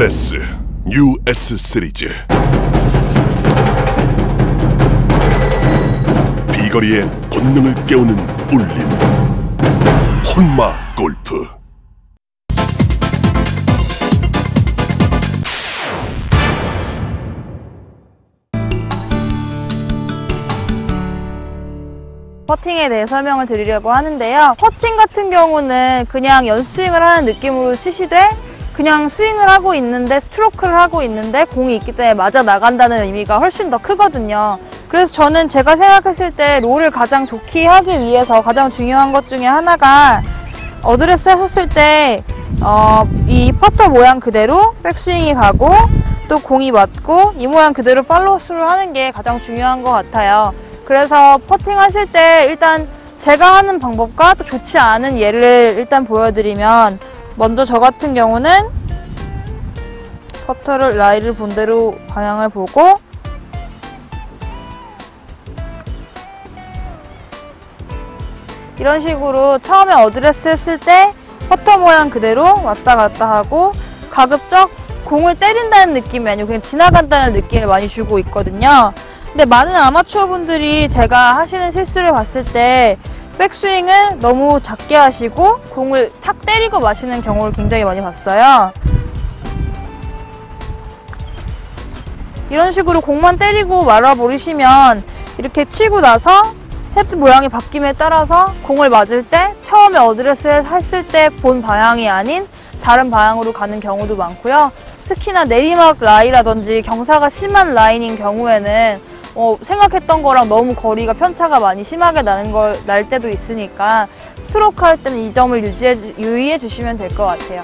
LS 뉴 S 시리즈 비거리의 본능을 깨우는 울림. 혼마 골프. 퍼팅에 대해 설명을 드리려고 하는데요. 퍼팅 같은 경우는 그냥 연스윙을 하는 느낌으로 치시되 그냥 스윙을 하고 있는데 스트로크를 하고 있는데 공이 있기 때문에 맞아 나간다는 의미가 훨씬 더 크거든요. 그래서 저는 제가 생각했을 때 롤을 가장 좋게 하기 위해서 가장 중요한 것 중에 하나가 어드레스 하셨을 때, 어, 이 퍼터 모양 그대로 백스윙이 가고 또 공이 맞고 이 모양 그대로 팔로우스를 하는 게 가장 중요한 것 같아요. 그래서 퍼팅 하실 때 일단 제가 하는 방법과 또 좋지 않은 예를 일단 보여드리면 먼저 저 같은 경우는 퍼터를 라이를 본대로 방향을 보고 이런 식으로 처음에 어드레스 했을 때 퍼터 모양 그대로 왔다 갔다 하고 가급적 공을 때린다는 느낌이 아니고 그냥 지나간다는 느낌을 많이 주고 있거든요. 근데 많은 아마추어 분들이 제가 하시는 실수를 봤을 때 백스윙을 너무 작게 하시고 공을 탁 때리고 마시는 경우를 굉장히 많이 봤어요. 이런 식으로 공만 때리고 말아버리시면 이렇게 치고 나서 헤드 모양이 바뀜에 따라서 공을 맞을 때 처음에 어드레스 했을 때 본 방향이 아닌 다른 방향으로 가는 경우도 많고요. 특히나 내리막 라이라든지 경사가 심한 라인인 경우에는 어, 생각했던 거랑 너무 거리가 편차가 많이 심하게 나는 걸 날 때도 있으니까 스트로크 할 때는 이 점을 유지해, 주- 유의해 주시면 될 것 같아요.